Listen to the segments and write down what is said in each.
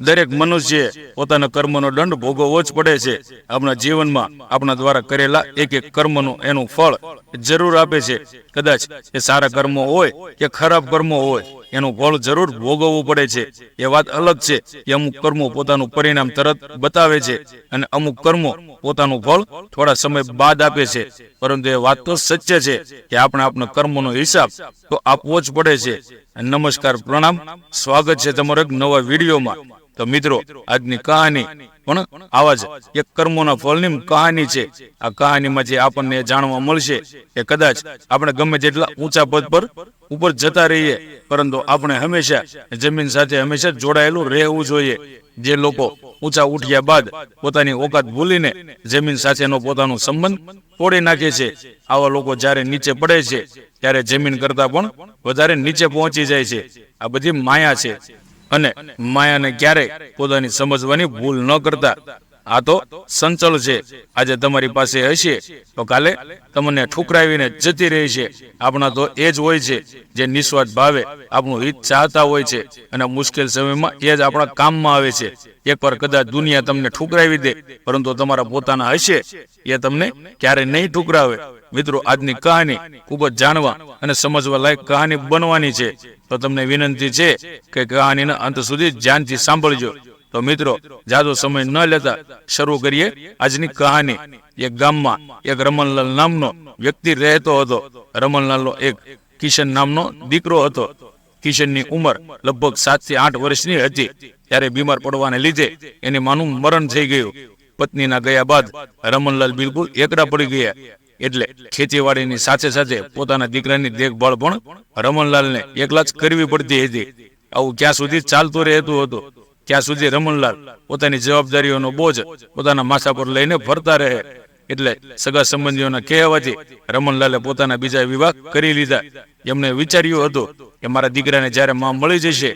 દરેક મનુષ્ય પોતાના કર્મનો દંડ ભોગવવો જ પડે છે. આપણા જીવનમાં આપણા દ્વારા કરેલા એક એક કર્મનું એનું ફળ જરૂર આપે છે. કદાચ એ સારા કર્મો હોય કે ખરાબ કર્મો હોય, એનું ફળ જરૂર ભોગવવું પડે છે. એ વાત અલગ છે કે અમુક કર્મો પોતાનું પરિણામ તરત બતાવે છે અને અમુક કર્મો પોતાનું ફળ થોડા સમય બાદ આપે છે. પરંતુ એ વાત તો સત્ય છે કે આપણે આપણા કર્મોનો હિસાબ તો આપવો જ પડે છે. નમસ્કાર પ્રણામ. સ્વાગત છે તમારો એક નવા વિડીયોમાં. તો મિત્રો, આજની કહાની પણ આવા જ એક કર્મોના ફળની કહાની છે. આ કહાનીમાંથી આપણને જાણવા મળશે કે કદાચ આપણે ગમે તેટલા ઊંચા પદ પર ઉપર જતા રહીએ, પરંતુ આપણે હંમેશા જમીન સાથે હંમેશા જોડાયેલું રહેવું જોઈએ. જે લોકો ઊંચા ઉઠ્યા બાદ પોતાની ઓકાત ભૂલીને જમીન સાથેનો પોતાનો સંબંધ તોડી નાખે છે. આવા લોકો જ્યારે નીચે પડે છે, ત્યારે જમીન કરતા પણ વધારે નીચે પહોંચી જાય છે. આ બધી માયા છે. અને માયાને ક્યારેય પોતાની સમજવાની ભૂલ ન કરતા. આ તો સંચલ છે. આજે તમારી પાસે હશે તો કાલે તમને ઠુકરાવીને જતી રહી છે. આપણા તો એ જ હોય છે જે નિસ્વાર્થ ભાવે આપણું હિત ચાહતા હોય છે અને મુશ્કેલ સમયમાં એ જ આપણા કામમાં આવે છે. એકવાર કદાચ દુનિયા તમને ઠુકરાવી દે, પરંતુ તમારા પોતાના હશે એ તમને ક્યારે નહીં ઠુકરાવે. મિત્રો, આજની કહાની ખૂબ જ જાણવા અને સમજવા લાયક કહાની બનવાની છે. તો તમને વિનંતી છે કે કહાનીના અંત સુધી ધ્યાનથી સાંભળજો. તો મિત્રો, જાજો સમય ન લેતા શરૂ કરીએ. આજની કહાની એક ગામમાં એક રમણલાલ નામનો વ્યક્તિ રહેતો હતો. રમણલાલનો એક કિશન નામનો દીકરો હતો. કિશનની ઉંમર લગભગ સાતથી આઠ વર્ષની હતી. ત્યારે બીમાર પડવાને લીધે એની માનું મરણ થઈ ગયું. પત્નીના ગયા બાદ રમણલાલ બિલકુલ એકડા પડી ગયા. એટલે ખેતીવાડીની સાથે સાથે પોતાના દીકરાની દેખભાળ પણ રમણલાલને એકલા જ કરવી પડતી હતી. આવું ક્યાં સુધી ચાલતું રહેતું હતું? ત્યાં સુધી રમણલાલ પોતાની જવાબદારીઓનો બોજ પોતાના માથા પર લઈને ફરતા રહે. એટલે સગા સંબંધીઓના કહેવાથી રમણલાલે પોતાના બીજા વિવાહ કરી લીધા. એમને વિચાર્યું હતું કે મારા દીકરાને જ્યારે માં મળી જશે,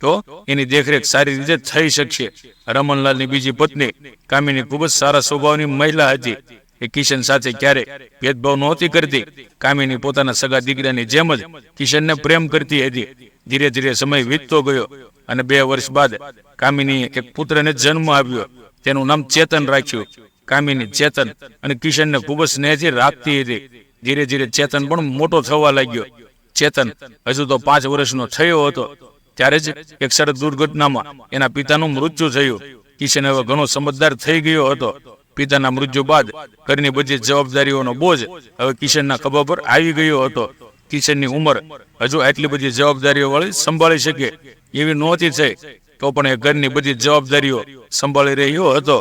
તો એની દેખરેખ સારી રીતે થઈ શકશે. રમણલાલની બીજી પત્ની કામિની ખૂબ જ સારા સ્વભાવની મહિલા હતી. એ કિશન સાથે ક્યારે ભેદભાવ નહોતી કરતી. કામિની પોતાના સગા દીકરાની જેમ જ કિશનને પ્રેમ કરતી હતી. ધીરે ધીરે સમય વીતતો ગયો અને બે વર્ષ બાદ કામિની એક પુત્રને જન્મ આવ્યો તેનું નામ ચેતન રાખ્યું. કામિની ચેતન અને કિશનને ખૂબ જ સ્નેહથી રાખતી હતી. ધીરે ધીરે ચેતન પણ મોટો થવા લાગ્યો. ચેતન હજુ તો પાંચ વર્ષનો થયો હતો. ત્યારે જ એક સડક દુર્ઘટનામાં એના પિતાનું મૃત્યુ થયું. કિશન હવે ઘણો સમજદાર થઈ ગયો હતો. પિતાના મૃત્યુ બાદ ઘરની બધી જવાબદારીઓનો બોજ હવે કિશનના ખભા પર આવી ગયો હતો. કિશનની ઉંમર હજુ આટલી બધી જવાબદારીઓ વાળી સંભાળી શકે એવી નહોતી થઈ. તો પણ એ ઘરની બધી જવાબદારીઓ સંભાળી રહ્યો હતો.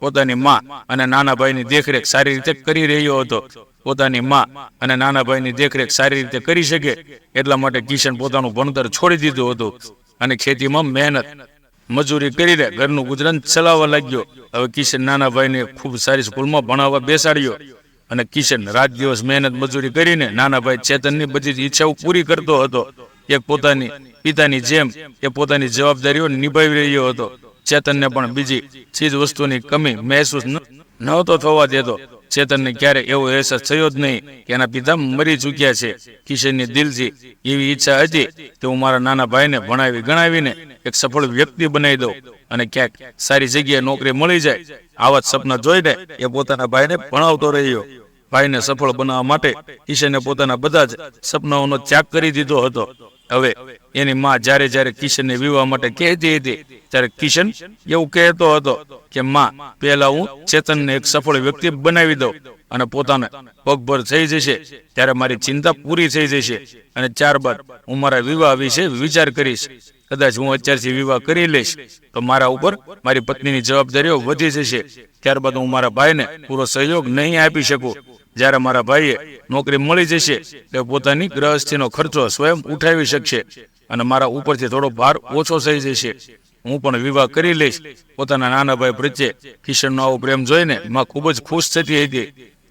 પોતાની માં અને નાના ભાઈની દેખરેખ સારી રીતે કરી રહ્યો હતો. પોતાની માં અને નાના ભાઈની દેખરેખ સારી રીતે કરી શકે એટલા માટે કિશન પોતાનું ભણતર છોડી દીધું હતું. અને ખેતીમાં મહેનત મજૂરી કરીને ઘરનું ગુજરાન ચલાવવા લાગ્યો. હવે કિશન નાના ભાઈને ખૂબ સારી સ્કૂલમાં ભણાવવા બેસાડ્યો. અને કિશન રાત દિવસ મહેનત મજૂરી કરીને નાના ભાઈ ચેતનની બધી જ ઈચ્છાઓ પૂરી કરતો હતો. એક પોતાની પિતાની જેમ એ પોતાની જવાબદારીઓ નિભાવી રહ્યો હતો. ચેતનને પણ બીજી ચીજ વસ્તુની કમી મહેસૂસ નહોતો થવા દેતો. ચેતનને ક્યારે એવો અહેસાસ થયો જ નહીં કે એના પિતા મરી ચૂક્યા છે. કિશનની દિલથી એવી ઈચ્છા હતી કે હું મારા નાના ભાઈને ભણાવી, ગણાવીને એક સફળ વ્યક્તિ બનાવી દઉં અને ક્યાંક સારી જગ્યાએ નોકરી મળી જાય. આવા સપના જોઈને એ પોતાના ભાઈને ભણાવતો રહ્યો. ભાઈને સફળ બનાવવા માટે કિશને પોતાના બધા જ સપનાઓનો ત્યાગ કરી દીધો હતો. હવે એની માં જ્યારે જ્યારે કિશનને વિવાહ માટે કહેતી હતી, ત્યારે કિશન એવું કહેતો હતો કે, માં, પહેલા હું ચેતનને એક સફળ વ્યક્તિ બનાવી દઉં અને પોતાને પગભર થઈ જશે, ત્યારે મારી ચિંતા પૂરી થઈ જશે અને ત્યારબાદ હું મારા વિવાહ વિશે વિચાર કરીશ. કદાચ હું અત્યારથી વિવાહ કરી લઈશ, તો મારા ઉપર મારી પત્નીની જવાબદારીઓ વધી જશે. ત્યારબાદ હું મારા ભાઈને પૂરો સહયોગ નહીં આપી શકું. જ્યારે મારા ભાઈએ નોકરી મળી જશે, તે પોતાની ગ્રહસ્થીનો ખર્ચો સ્વયં ઉઠાવી શકશે. અને મારા ઉપરથી થોડો ભાર ઓછો થઈ જશે. હું પણ વિવાહ કરી લઈશ. પોતાના નાના ભાઈ પ્રત્યે કિશનનો આવો પ્રેમ જોઈને માં ખૂબ જ ખુશ થતી હતી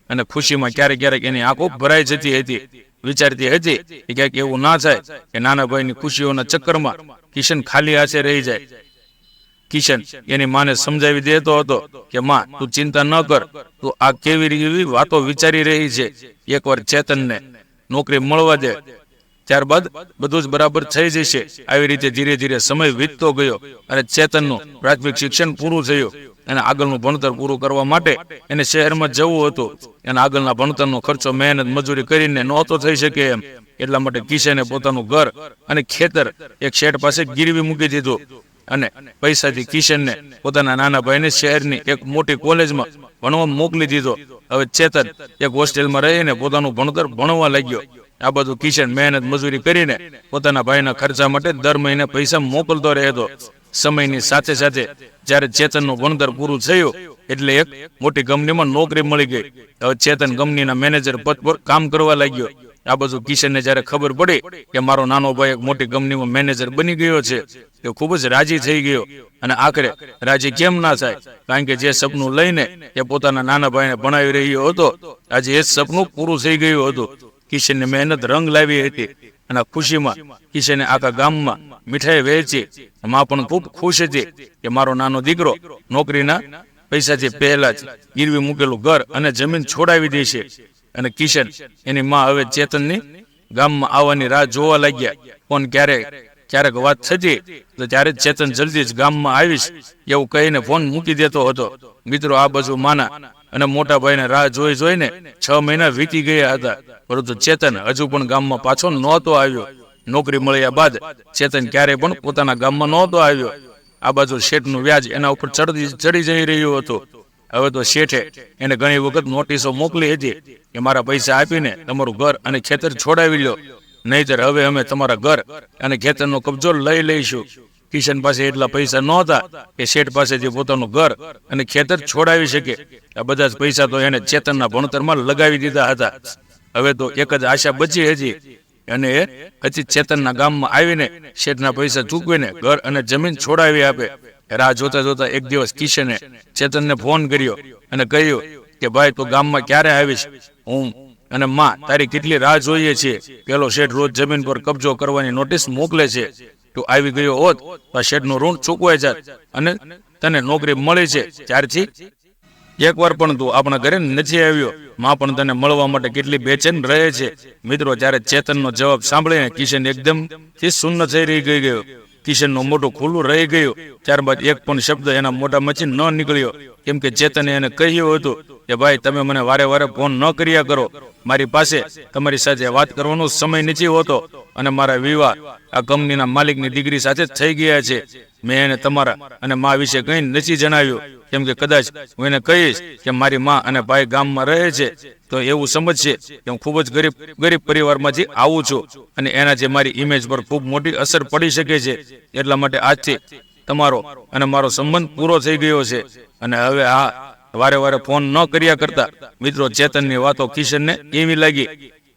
અને ખુશીમાં ક્યારેક ક્યારેક એની આંખો ભરાઈ જતી હતી. વિચારતી હતી કે ક્યાંક એવું ના થાય કે નાના ભાઈની ખુશીઓના ચક્કરમાં કિશન ખાલી હાથે રહી જાય. કિશન એની માને સમજાવી દેતો હતો કે માં, તું ચિંતા ન કર. તું આ કેવી એવી વાતો વિચારી રહી છે? એકવાર ચેતનને નોકરી મળવા દે. ત્યારબાદ બધું જ બરાબર થઈ જશે. આવી રીતે ધીરે ધીરે સમય વીતતો ગયો અને ચેતનનું પ્રાથમિક શિક્ષણ પૂરું થયું અને આગળનું ભણતર પૂરું કરવા માટે એને શહેરમાં જવું હતું. અને આગળના ભણતરનો ખર્ચો મહેનત મજૂરી કરીને નહોતો થઈ શકે એમ. એટલા માટે કિશને પોતાનું ઘર અને ખેતર એક શેઠ પાસે ગીરવી મૂકી દીધું અને પૈસાથી કિશનને પોતાના નાના ભાઈને શહેરની એક મોટી કોલેજમાં ભણવા મોકલી દીધો. હવે ચેતન એક હોસ્ટેલમાં રહીને પોતાનું ભણતર ભણવા લાગ્યો. આ બધું કિશન મહેનત મજૂરી કરીને પોતાના ભાઈના ખર્ચા માટે દર મહિને પૈસા મોકલતો રહેતો. સમયની સાથે સાથે જ્યારે ચેતનનું ભણતર પૂરું થયું, એટલે એક મોટી કંપનીમાં નોકરી મળી ગઈ. હવે ચેતન કંપનીના મેનેજર પદ પર કામ કરવા લાગ્યો. આ બધું કિશનને જ્યારે ખબર પડી કે મારો નાનો ભાઈ એક મોટી કંપનીમાં મેનેજર બની ગયો છે, તે ખૂબ જ રાજી થઈ ગયો. અને આખરે રાજી કેમ ના થાય? કારણ કે જે સપનું લઈને એ પોતાના નાના ભાઈને ભણાવી રહ્યો હતો, આજે એ સપનું પૂરું થઈ ગયું હતું. કિશનની મહેનત રંગ લાવી હતી અને ખુશીમાં કિશને આખા ગામમાં મીઠાઈ વહેંચી. માં પણ ખૂબ ખુશ હતી કે મારો નાનો દીકરો નોકરીના પૈસાથી પહેલા જ ગીરવી મૂકેલું ઘર અને જમીન છોડાવી દે છે. અને કિશન એની માં હવે ચેતનની ગામમાં આવવાની રાહ જોવા લાગ્યા. ફોન ક્યારેક ક્યારેક વાત થતી તો ત્યારે ચેતન જલ્દી જ ગામમાં આવીશ એવું કહીને ફોન મૂકી દેતો હતો. મિત્રો, આ બાજુ માના અને મોટા ભાઈને રાહ જોઈ જોઈને છ મહિના વીતી ગયા હતા. પરંતુ ચેતન હજુ પણ ગામમાં પાછો નહોતો આવ્યો. નોકરી મળ્યા બાદ ચેતન ક્યારે પણ પોતાના ગામમાં નહોતો આવ્યો. આ બાજુ શેઠનું વ્યાજ એના ઉપર ચડી ચડી જઈ રહ્યું હતું. હવે તો શેઠે એને ઘણી વખત નોટિસો મોકલી હતી કે મારા પૈસા આપીને તમારું ઘર અને ખેતર છોડાવી લો. નહીતર હવે અમે તમારા ઘર અને ખેતરનો કબજો લઈ લઈશું. કિશન પાસે એટલા પૈસા નહોતા કે શેઠ પાસેથી પોતાનું ઘર અને ખેતર છોડાવી શકે. આ બધા જ પૈસા તો એને ચેતનના ભણતરમાં લગાવી દીધા હતા. હવે તો એક જ આશા બચી હતી અને એ હજી ચેતનના ગામમાં આવીને શેઠના પૈસા ચૂકવીને ઘર અને જમીન છોડાવી આપે. રાહ જોતા જોતા એક દિવસ કિશને ચેતનને ફોન કર્યો અને કહ્યું કે, ભાઈ, તું ગામમાં ક્યારે આવીશ? હું અને માં તારી કેટલી રાહ જોઈએ છીએ. પેલો શેઠ રોજ જમીન પર કબજો કરવાની નોટિસ મોકલે છે. તું આવી ગયો હોત, તો શેઠનું ઋણ ચૂકવાઈ જાત અને તને નોકરી મળી છે. ત્યારથી એકવાર પણ તું આપણા ઘરે નથી આવ્યો, માં પણ તને મળવા માટે કેટલી બેચેન રહે છે. મિત્રો, જ્યારે ચેતનનો જવાબ સાંભળીને કિશન એકદમથી સુન્ન થઈ રહી ગઈ ગયો. કિશનનું મોઢું ખુલ્લું રહી ગયું. ત્યારબાદ એક પણ શબ્દ એના મોઢામાંથી ન નીકળ્યો. કેમ કે ચેતને એને કહ્યું હતું કે, ભાઈ, તમે મને વારે વારે ફોન ન કર્યા કરો. મારી પાસે તમારી સાથે વાત કરવાનો સમય નથી હોતો અને મારા વિવાહ આ કંપનીના માલિકની દીકરી સાથે થઈ ગયા છે. મેં એને તમારા અને મા વિશે કંઈ નથી જણાવ્યું. કેમ કે કદાચ હું એને કહીશ કે મારી મા અને ભાઈ ગામમાં રહે છે, તો એવું સમજશે કે હું ખૂબ જ ગરીબ ગરીબ પરિવારમાંથી આવું છું અને એના જે મારી ઇમેજ પર ખૂબ મોટી અસર પડી શકે છે, એટલા માટે આજથી તમારો અને મારો સંબંધ પૂરો થઈ ગયો છે. અને હવે આ વારે વારે ફોન ન કર્યા કરતા મિત્રો ચેતનની વાતો કિશનને એવી લાગી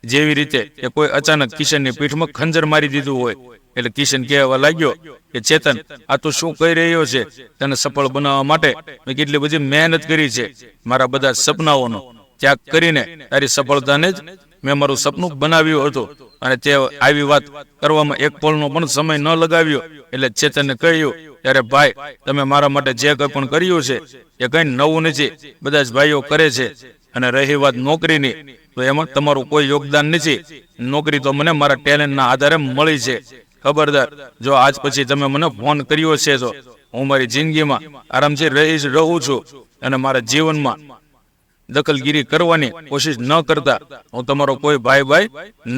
જેવી રીતે કે કોઈ અચાનક કિશનની પીઠમાં ખંજર મારી દીધું હોય. એટલે કિશન કહેવા લાગ્યો કે, ચેતન, આ તો શું કહી રહ્યો છે? તને સફળ બનાવવા માટે મેં કેટલી બધી મહેનત કરી છે. મારા બધા સપનાઓનો ત્યાગ કરીને તારી સફળતાને જ મેં મારું સપનું બનાવ્યું હતું. અને તે આવી વાત કરવામાં એક પળનો પણ સમય ન લગાવ્યો. એટલે ચેતનને કહ્યું ત્યારે ભાઈ, તમે મારા માટે જે કંઈ પણ કર્યું છે, એ કંઈ નવું નથી. બધા જ ભાઈઓ કરે છે. અને રહી વાત નોકરીની, તો એમાં તમારું કોઈ યોગદાન નથી. નોકરી તો મને મારા ટેલેન્ટના આધારે મળી છે. ખબરદાર, જો આજ પછી તમે મને ફોન કર્યો છે તો હું મારી જિંદગીમાં આરામથી રહી રહું છું અને મારા જીવનમાં દખલગીરી કરવાની કોશિશ ન કરતા હું તમારો કોઈ ભાઈ ભાઈ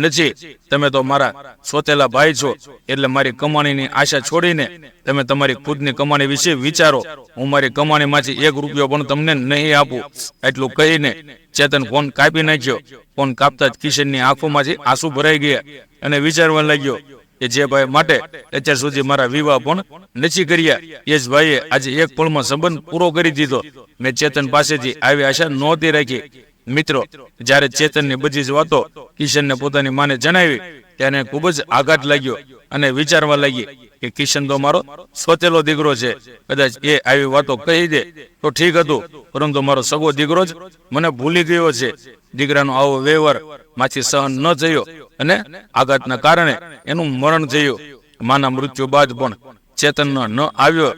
નથી. તમે તો મારા સોતેલા ભાઈ છો, એટલે મારી કમાણીની આશા છોડીને તમે તમારી ખુદની કમાણી વિશે વિચારો. હું મારી કમાણીમાંથી એક રૂપિયો પણ તમને નહીં આપું. એટલું કહીને ચેતન ફોન કાપી નાખ્યો. ફોન કાપતા જ કિશનની આંખોમાંથી આંસુ ભરાઈ ગયા અને વિચારવા લાગ્યો જે ભાઈ માટે અત્યાર સુધી મારા વિવાહ પણ નથી કર્યા. એ જ ભાઈએ આજે એક પળમાં સંબંધ પૂરો કરી દીધો. મેં ચેતન પાસેથી આવી આશા નહોતી રાખી. મિત્રો, જ્યારે ચેતનની બધી જ વાતો કિશનને પોતાની માને જણાવી, ત્યારે ખૂબ જ આઘાત લાગ્યો અને વિચારવા લાગી કે કિશન તો મારો સોતેલો દીકરો છે. કદાચ એ આવી વાતો કહી દે તો ઠીક હતું, પરંતુ મારો સગો દીકરો જ મને ભૂલી ગયો છે. દીકરાનો આવો વ્યવહાર માથી સહન ન થયો. અને આઘાતના કારણે એનું મરણ થયું. માના મૃત્યુ બાદ પણ ચેતન ન આવ્યો.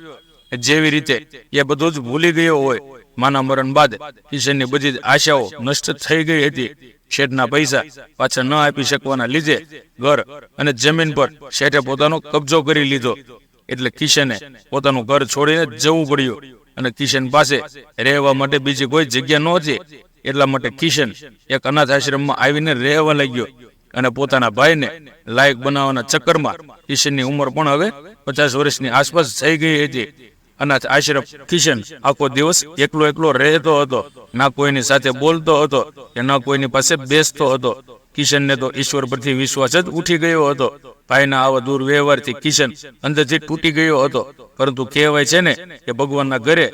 જેવી રીતે એ બધું જ ભૂલી ગયો હોય, માના મરણ બાદ ઈશ્વરની બધી જ આશાઓ નષ્ટ થઈ ગઈ હતી. શેઠના પૈસા પાછા ન આપી શકવાના લીધે ઘર અને જમીન પર શેઠે પોતાનો કબજો કરી લીધો. એટલે કિશને પોતાનું ઘર છોડીને જવું પડ્યું અને કિશન પાસે રહેવા માટે બીજી કોઈ જગ્યા નહોતી. એટલા માટે કિશન એક અનાથ આશ્રમમાં આવીને રહેવા લાગ્યો. અને પોતાના ભાઈને લાયક બનાવવાના ચક્કરમાં કિશનની ઉંમર પણ હવે પચાસ વર્ષની આસપાસ થઈ ગઈ હતી. અનાથ આશ્રમ કિશન આખો દિવસ એકલો એકલો રહેતો હતો. ના કોઈની સાથે બોલતો હતો કે ના કોઈની પાસે બેસતો હતો. કિશનને તો ઈશ્વર પરથી વિશ્વાસ જ ઉઠી ગયો હતો. ભાઈના આવા દુર્વ્યવહારથી કિશન અંદરથી તૂટી ગયો હતો. પરંતુ કહેવાય છે ને કે ભગવાનના ઘરે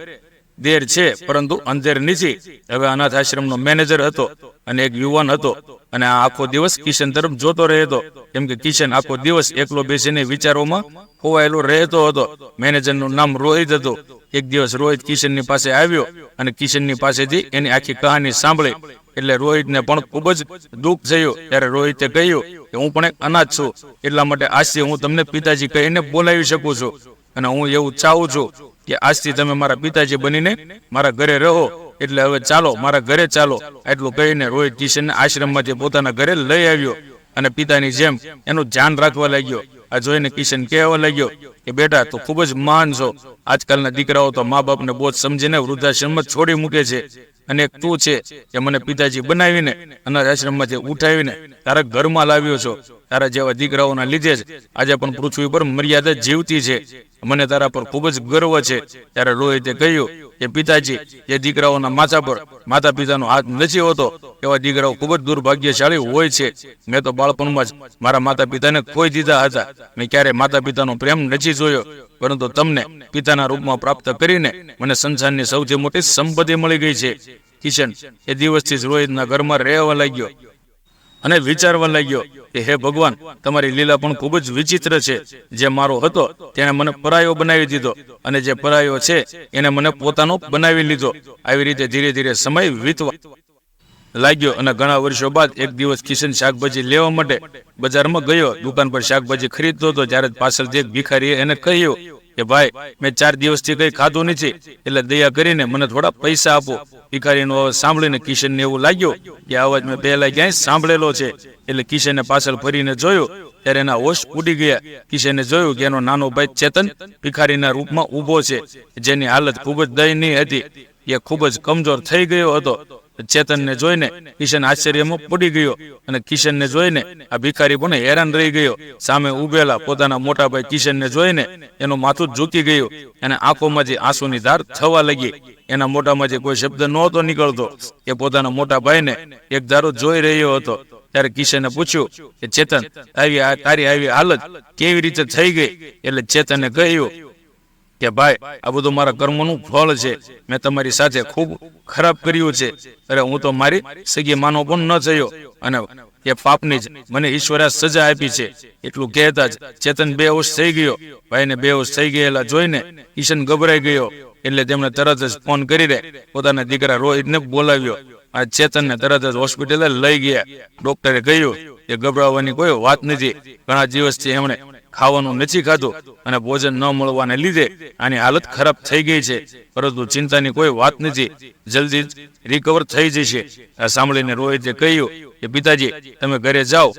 દેર છે, પરંતુ અંધેર નીચી. હવે અનાથ આશ્રમનો મેનેજર હતો અને એક યુવાન હતો અને આ આખો દિવસ કિશન તરફ જોતો રહેતો. કેમ કે કિશન આખો દિવસ એકલો બેસીને વિચારોમાં ખોવાયેલો રહેતો હતો. મેનેજરનું નામ રોહિત હતું. એક દિવસ રોહિત કિશનની પાસે આવ્યો અને કિશનની પાસેથી એની આખી કહાની સાંભળી. એટલે રોહિતને પણ ખૂબ જ દુઃખ થયું. ત્યારે રોહિતે કહ્યું કે હું પણ એક અનાથ છું. એટલા માટે આજથી હું તમને પિતાજી કહીને બોલાવી શકું છું. અને હું એવું ચાહું છું કે આજથી તમે મારા પિતાજી બનીને મારા ઘરે રહો. એટલે હવે ચાલો, મારા ઘરે ચાલો. એટલું કહીને રોહિત કિશનને આશ્રમમાંથી પોતાના ઘરે લઈ આવ્યો અને પિતાની જેમ એનું ધ્યાન રાખવા લાગ્યો. આ જોઈને કિશન કહેવા લાગ્યો કે, બેટા, તું ખૂબ જ મહાન છો. આજકાલના દીકરાઓ તો મા બાપને બોજ સમજીને વૃદ્ધાશ્રમમાં છોડી મૂકે છે. અને એક તું છે જે મને પિતાજી બનાવીને અનાથ આશ્રમમાંથી ઉઠાવીને તારા ઘરમાં લાવ્યો છો. તારા જેવા દીકરાઓના લીધે જ આજે પણ પૃથ્વી પર મર્યાદા જીવતી છે. મને તારા પર ખૂબ જ ગર્વ છે. ત્યારે રોહિતે કહ્યું કે પિતાજી, જે દીકરાઓના માથા પર માતા પિતાનો હાથ નથી હોતો, એવા દીકરાઓ ખૂબ જ દુર્ભાગ્યશાળી હોય છે. મેં તો બાળપણમાં જ મારા માતા પિતાને ખોઈ દીધા હતા. મેં ક્યારેય માતા પિતાનો પ્રેમ નથી જોયો. પરંતુ તમને પિતાના રૂપમાં પ્રાપ્ત કરીને મને સંસારની સૌથી મોટી સંપત્તિ મળી ગઈ છે. કિશન, એ દિવસથી જ રોહિતના ઘરમાં રહેવા લાગ્યો. અને વિચારવા લાગ્યો કે હે ભગવાન, તમારી લીલા પણ ખૂબ જ વિચિત્ર છે. જે મારો હતો, તેણે મને પરાયો બનાવી દીધો. અને જે પરાયો છે, એને મને પોતાનો બનાવી લીધો. આવી રીતે ધીરે ધીરે સમય વીતવા લાગ્યો અને ઘણા વર્ષો બાદ એક દિવસ કિશન શાકભાજી લેવા માટે બજારમાં ગયો. દુકાન પર શાકભાજી ખરીદતો હતો, ત્યારે પાછળથી એક ભિખારીએ એને કહ્યું કે ભાઈ, મેં ચાર દિવસથી કઈ ખાધું નથી, એટલે દયા કરીને મને થોડા પૈસા આપો. ભિખારીનો અવાજ સાંભળીને કિશનને એવું લાગ્યું કે અવાજ મેં પહેલા ક્યાંય સાંભળેલો છે. એટલે કિશને પાછળ ફરીને જોયું, ત્યારે એના હોશ ઉડી ગયા. કિશને જોયું કે એનો નાનો ભાઈ ચેતન ભિખારીના રૂપમાં ઊભો છે, જેની હાલત ખૂબ જ દયનીય હતી. એ ખૂબ જ કમજોર થઈ ગયો હતો. ચેતનને જોઈને કિશન આશ્ચર્યમાં પડી ગયો અને કિશનને જોઈને આ ભિખારી પણ હેરાન રહી ગયો. સામે ઉભેલા પોતાના મોટા ભાઈ કિશનને જોઈને એનું માથું ઝૂકી ગયું અને આંખોમાંથી આંસુની ધાર થવા લાગી. એના મોઢામાંથી કોઈ શબ્દ નહોતો નીકળતો, એ પોતાના મોટા ભાઈને એક ધારો જોઈ રહ્યો હતો. ત્યારે કિશને પૂછ્યું કે, ચેતન આવી તારી આવી હાલત કેવી રીતે થઈ ગઈ? એટલે ચેતને કહ્યું કે ભાઈ, આ બધું મારા કર્મનું ફળ છે. મેં તમારી સાથે ખૂબ ખરાબ કર્યું છે. અરે, હું તો મારી સગી માનો પણ ન થયો. અને એ પાપની જ મને ઈશ્વરે સજા આપી છે. એટલું કહેતા જ ચેતન બેહોશ થઈ ગયો. ભાઈને બેહોશ થઈ ગયેલા જોઈને ઈશન ગભરાઈ ગયો. એટલે તેમણે તરત જ ફોન કરીને પોતાના દીકરા રોહિતને બોલાવ્યો. આ ચેતનને તરત જ હોસ્પિટલે લઈ ગયા. ડોક્ટરે કહ્યું કે ગભરાવાની કોઈ વાત નથી. ઘણા દિવસથી એમણે ખાવાનું નથી ખાધું અને ભોજન ન મળવાને લીધે આની હાલત ખરાબ થઈ ગઈ છે. પરંતુ ચિંતાની કોઈ વાત નથી. જલ્દી રિકવર થઈ જશે. આ સાંભળીને રોહિતે કહ્યું કે, પિતાજી, તમે ઘરે જાઓ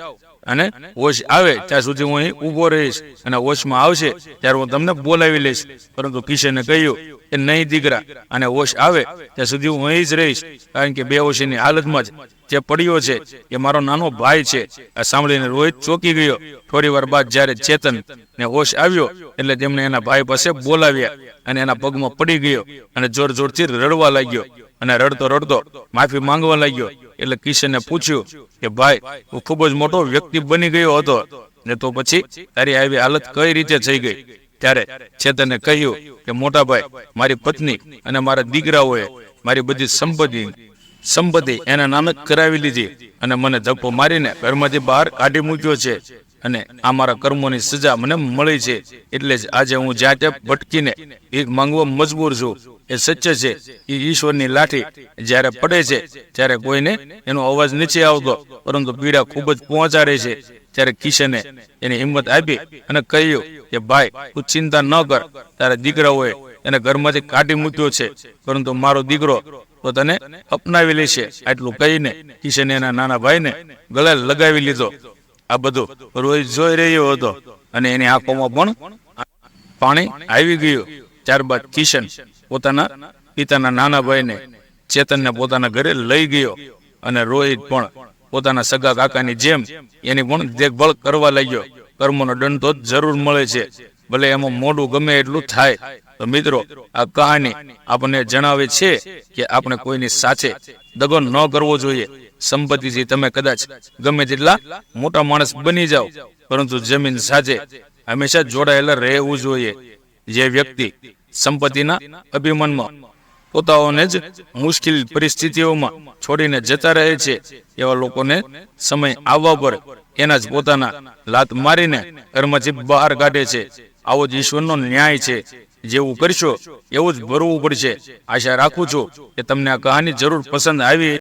અને હોશ આવે. ત્યાં સુધી હું અહીં ઊભો રહીશ અને હોશમાં આવશે. ત્યારે હું તમને બોલાવી લઈશ. પરંતુ કિશને કહ્યું કે નહીં દીકરા અને હોશ આવે, ત્યાં સુધી હું અહીં જ રહીશ. કારણ કે બેહોશીની હાલતમાં જ જે પડ્યો છે, એ મારો નાનો ભાઈ છે. આ સાંભળીને રોહિત ચોકી ગયો. થોડી વાર બાદ જ્યારે ચેતન ને હોશ આવ્યો, એટલે તેમણે એના ભાઈ પાસે બોલાવ્યા અને એના પગમાં પડી ગયો અને જોર જોરથી રડવા લાગ્યો. અને રડતો રડતો માફી માંગવા લાગ્યો. એટલે કિશને પૂછ્યું કે, ભાઈ, હું ખૂબ જ મોટો વ્યક્તિ બની ગયો હતો. ને તો પછી તારી આવી હાલત કઈ રીતે થઈ ગઈ? ત્યારે ચેતને કહ્યું કે, મોટાભાઈ, મારી પત્ની અને મારા દીકરાઓએ મારી બધી સંપત્તિ સંપત્તિ એના નામે કરાવી લીધી અને મને ધપ્પો મારીને ઘરમાંથી બહાર કાઢી મૂક્યો છે અને આ મારા કર્મોની સજા મને મળી છે. એટલે જ આજે હું જ્યાં ત્યાં ભટકીને ભીખ માંગવા મજબૂર છું. એ સત્ય છે એ ઈશ્વરની લાઠી જ્યારે પડે છે, ત્યારે કોઈને એનો અવાજ નથી આવતો, પરંતુ પીડા ખૂબ જ પહોંચાડે છે. ત્યારે કિશને એની હિંમત આપી અને કહ્યું કે ભાઈ, તું ચિંતા ન કર. તારા દીકરાઓએ એને ઘરમાંથી કાઢી મૂક્યો છે. પરંતુ મારો દીકરો તને અપનાવી લેશે. આટલું કહીને કિશને એના નાના ભાઈને ગળે લગાવી લીધો. આ બધું રોહિત જોઈ રહ્યો હતો. અને એની આંખોમાં પણ પાણી આવી ગયું. ત્યારબાદ કિશન પોતાના પિતાના નાના ભાઈને ચેતનને પોતાના ઘરે લઈ ગયો. અને રોહિત પણ પોતાના સગા કાકાની જેમ એની પણ દેખભાળ કરવા લાગ્યો. કર્મનો દંડ તો જરૂર મળે છે. ભલે એમાં મોડું ગમે એટલું થાય. તો મિત્રો, આ કહાની આપણને જણાવે છે કે આપણે કોઈની સાથે દગો ન કરવો જોઈએ. સંપત્તિથી તમે કદાચ ગમે તેટલા મોટા માણસ બની જાઓ. પરંતુ જમીન સાથે હંમેશા જોડાયેલા રહેવું જોઈએ. જે વ્યક્તિ સંપત્તિના અભિમાનમાં પોતાઓને જ મુશ્કેલ પરિસ્થિતિઓમાં છોડીને જતા રહે છે, એવા લોકોને સમય આવવા પર એના જ પોતાના લાત મારીને ઘરમાંથી બહાર કાઢે છે. આવો જ ઈશ્વરનો ન્યાય છે. જેવું કરશો એવું જ ભરવું પડશે. આશા રાખું છું કે તમને આ કહાની જરૂર પસંદ આવી